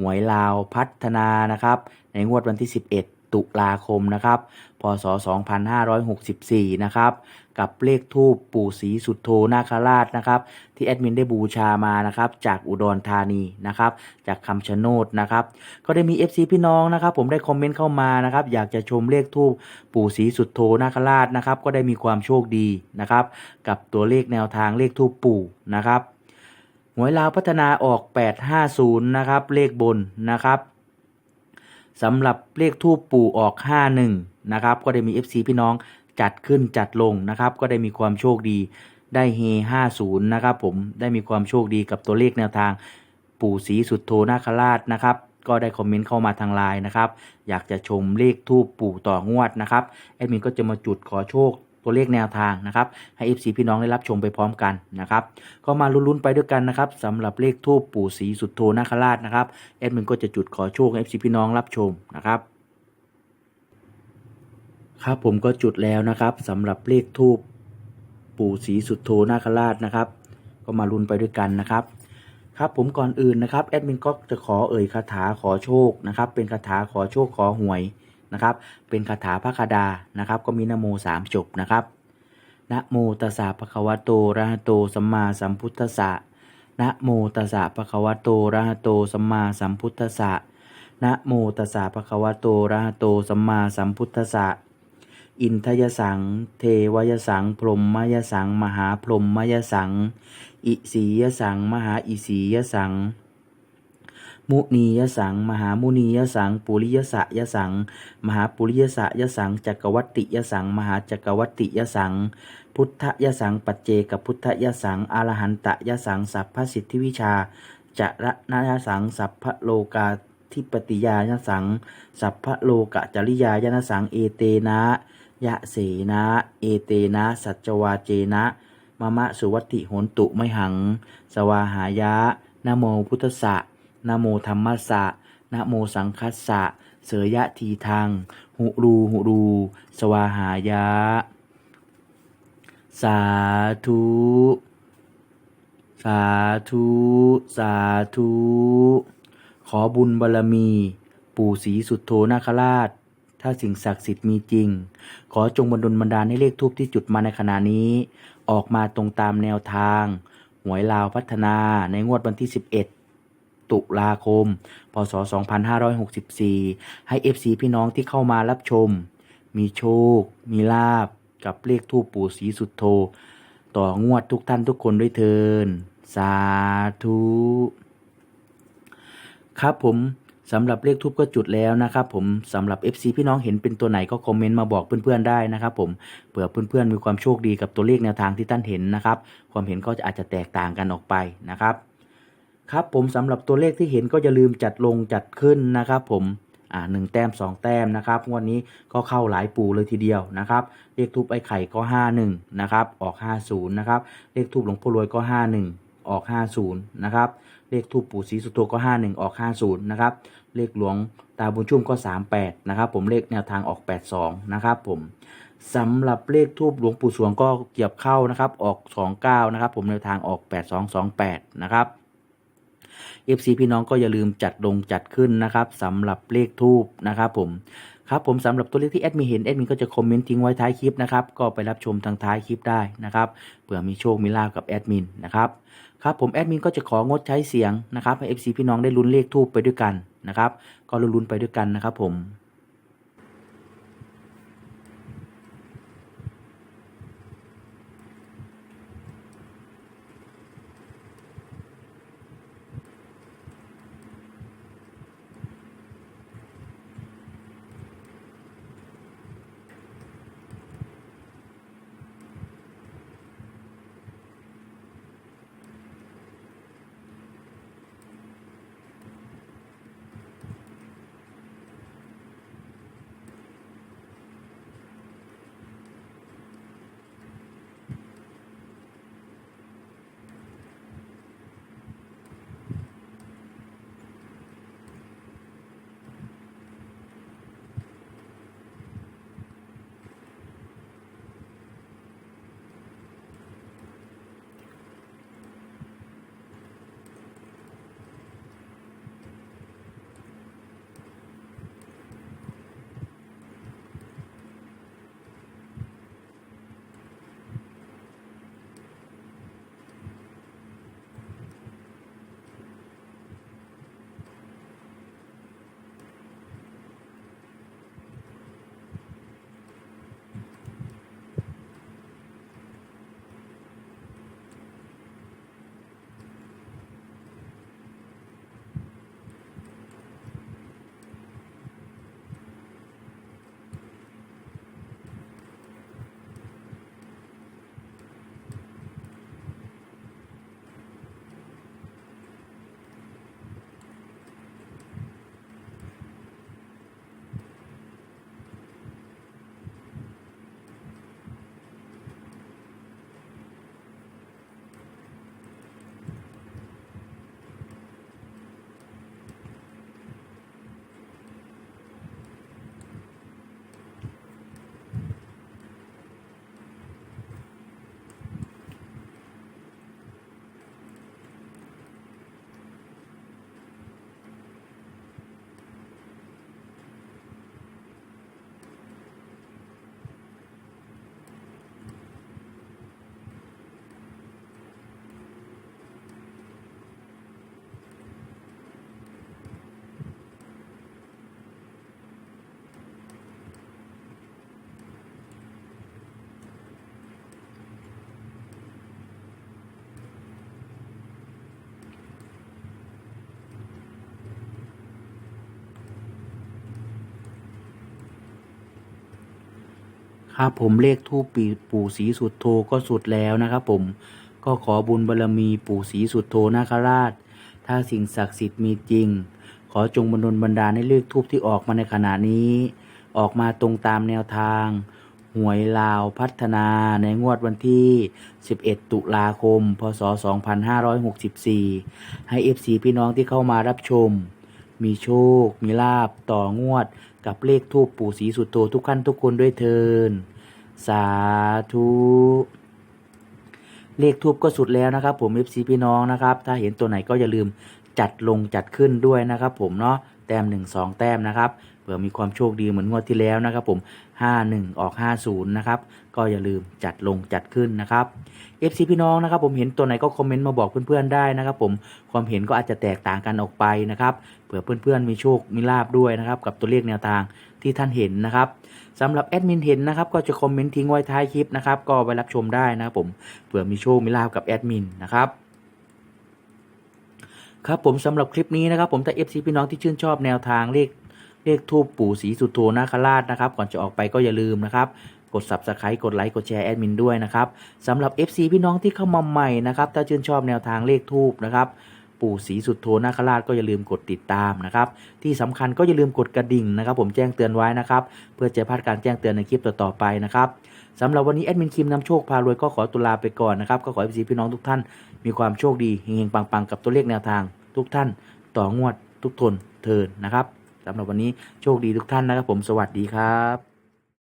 หวยลาวพัฒนานะครับ ในงวดวันที่ 11 ตุลาคมนะครับ พศ 2564 นะครับ กับเลขทูปปู่ศรีสุดโทนาคราชนะครับ ที่แอดมินได้บูชามานะครับ จากอุดรธานีนะครับ จากคำชะโนดนะครับ ก็ได้มี FC พี่น้องนะครับ ผมได้คอมเมนต์เข้ามานะครับ อยากจะชมเลขทูปปู่ศรีสุดโทนาคราชนะครับ ก็ได้มีความโชคดีนะครับ กับตัวเลขแนวทางเลขทูปปู่นะครับ หวยลาวพัฒนาออก 850 นะครับ เลขบนนะครับสำหรับเลขทูปปู่ออก 51 นะครับ ก็ได้มี FC พี่น้องจัดขึ้นจัดลงนะครับ ก็ได้มีความโชคดีได้เฮ50 นะครับผมได้มีความโชคดีกับตัวเลขแนวทางปู่ศรีสุดโทนาคราชนะครับก็ได้คอมเมนต์เข้ามาทางไลน์นะครับ อยากจะชมเลขทูปปู่ต่องวดนะครับแอดมินก็จะมาจุดขอโชค ตัวเลขแนวทางนะครับ ให้ FC พี่น้องได้รับชมไปพร้อมกันนะครับ ก็มาลุ้นๆไปด้วยกันนะครับสำหรับเลขทูปปู่ศรีสุดโทนาคราชนะครับแอดมินก็จะจุดขอโชคให้ FC พี่น้องรับชมนะครับครับผมก็จุดแล้วนะครับสำหรับเลขทูปปู่ศรีสุดโทนาคราชนะครับ ก็มาลุ้นไปด้วยกันนะครับครับผมก่อนอื่นนะครับแอดมินก็จะขอเอ่ยคาถาขอโชคนะครับ เป็นคาถาขอโชคขอหวย นะครับ เป็นคาถาพระคดานะครับ ก็มีนโมสามจบนะครับนะโมตัสสะภะคะวะโตระหะโตสัมมาสัมพุทธัสสะนะโมตัสสะภะคะวะโตระหะโตสัมมาสัมพุทธัสสะนะโมตัสสะภะคะวะโตระหะโตสัมมาสัมพุทธัสสะอินทยสัง เทวยสัง พรหมยสัง มหาพรหมยสัง อิสียสัง มหาอิสียสัง มุนียสัง มหามุนียสัง ปุริยสะยสัง มหาปุริยสะยสัง จักวัตติยสัง มหาจักวัตติยสัง พุทธยสัง ปัจเจกพุทธยสัง อรหันตยสัง สัพพสิทธิวิชาจระนยสัง สัพพโลกาธิปติยายสัง สัพพโลกจริยายนสัง เอเตนะ ยะเสนะ เอเตนะ สัจวาเจนะมะมะสุวัติโหนตุไมหัง สวาหายะนโมพุทธะ นะโมธรรมสะนะโมสังคัสสะ เสยยะทีทังหุรูหุรู สวาหายะ สาธุ สาธุ สาธุ ขอบุญบารรมี ปู่ศรีสุดโทนาคราช ถ้าสิ่งศักดิ์สิทธิ์มีจริง ขอจงบันดลบันดาลให้เลขทูปที่จุดมาในขณะนี้ ออกมาตรงตามแนวทาง หวยลาวพัฒนาในงวดวันที่ 11 ตุลาคม พศ 2564 ให้ FC พี่น้องที่เข้ามารับชม มีโชค มีลาบ กับเลขทูปปู่ศรีสุดโท ต่องวดทุกท่านทุกคนด้วยเทิน สาธุ ครับผมสำหรับเลขทูปก็จุดแล้วนะครับผมสำหรับ FC พี่น้องเห็นเป็นตัวไหนก็คอมเมนต์มาบอกเพื่อนๆได้นะครับผมเผื่อเพื่อนๆมีความโชคดีกับตัวเลขแนวทางที่ท่านเห็นนะครับ ความเห็นก็อาจจะแตกต่างกันออกไปนะครับ ครับผมสำหรับตัวเลขที่เห็นก็อย่าลืมจัดลงจัดขึ้นนะครับ ผมอ่าหนึ่งแต้มสองแต้มนะครับงวดนี้ก็เข้าหลายปูเลยทีเดียวนะครับเลขทูปไอ้ไข่ก็ห้าหนึ่งนะครับออกห้าศูนย์นะครับเลขทูปหลวงพ่อรวยก็ห้าหนึ่งออกห้าศูนย์นะครับเลขทูปปู่ศรีสุโธก็ห้าหนึ่งออกห้าศูนย์นะครับเลขหลวงตาบุญชุ่มก็สามแปดนะครับผมเลขแนวทางออกแปดสองนะครับผมสำหรับเลขทูปหลวงปู่สวงก็เกี่ยวเข้านะครับออกสองเก้านะครับผมแนวทางออกแปดสองสองแปดนะครับ FC พี่น้องก็อย่าลืมจัดลงจัดขึ้นนะครับสำหรับเลขทูบนะครับผมครับผมสำหรับตัวเลขที่แอดมินเห็นแอดมินก็จะคอมเมนต์ทิ้งไว้ท้ายคลิปนะครับก็ไปรับชมทางท้ายคลิปได้นะครับเผื่อมีโชคมีลาบกับแอดมินนะครับครับผมแอดมินก็จะของดใช้เสียงนะครับให้ FC พี่น้องได้ลุ้นเลขทูบไปด้วยกันนะครับก็ลุ้นๆไปด้วยกันนะครับผม ครับผมเลขทูปปู่ศรีสุดโทก็สุดแล้วนะครับผมก็ขอบุญบารมีปู่ศรีสุดโทนาคราช ถ้าสิ่งศักดิ์สิทธิ์มีจริง ขอจงบันดลบันดาให้เลขทูปที่ออกมาในขณะนี้ ออกมาตรงตามแนวทาง หวยลาวพัฒนาในงวดวันที่ 11 ตุลาคม พศ 2564 ให้ FC พี่น้องที่เข้ามารับชม มีโชค มีลาบต่องวด กับเลขทูปปู่ศรีสุดโตทุกขั้นทุกคนด้วยเทินสาธุเลขทูบก็สุดแล้วนะครับ ผม FC พี่น้องนะครับ ถ้าเห็นตัวไหนก็อย่าลืมจัดลงจัดขึ้นด้วยนะครับ ผมเนาะแต้ม1 2 แต้มนะครับ ผื่อมีความโชคดีเหมือนงวดที่แล้วนะครับ ผม 51 ออก 50 นะครับ ก็อย่าลืมจัดลงจัดขึ้นนะครับ FC พี่น้องนะครับ ผมเห็นตัวไหนก็คอมเมนต์มาบอกเพื่อนๆได้นะครับ ผมความเห็นก็อาจจะแตกต่างกันออกไปนะครับเผื่อเพื่อนๆมีโชคมีลาบด้วยนะครับกับตัวเลขแนวทางที่ท่านเห็นนะครับสำหรับแอดมินเห็นนะครับก็จะคอมเมนต์ทิ้งไว้ท้ายคลิปนะครับก็ไปรับชมได้นะครับผมเผื่อมีโชคมีลาบกับแอดมินนะครับครับผมสำหรับคลิปนี้นะครับผมถ้า FC พี่น้องที่ชื่นชอบแนวทางเลข เลขทูปปู่ศรีสุโธนาคราชนะครับ ก่อนจะออกไปก็อย่าลืมนะครับกด subscribe กดไลค์กดแชร์แอดมินด้วยนะครับสำหรับ FC พี่น้องที่เข้ามาใหม่นะครับถ้าชื่นชอบแนวทางเลขทูปนะครับปู่ศรีสุโธนาคราชก็อย่าลืมกดติดตามนะครับที่สำคัญก็อย่าลืมกดกระดิ่งนะครับ ผมแจ้งเตือนไว้นะครับ เพื่อจะพลาดการแจ้งเตือนในคลิปต่อๆไปนะครับสำหรับวันนี้แอดมินคิมนำโชคพารวยก็ขอตุลาไปก่อนนะครับก็ขอให้พี่น้องทุกท่าน มีความโชคดีเฮงๆปังๆ กับตัวเลขแนวทาง ทุกท่าน ต่องวดทุกทนเทินนะครับ สำหรับวันนี้โชคดีทุกท่านนะครับผมสวัสดีครับ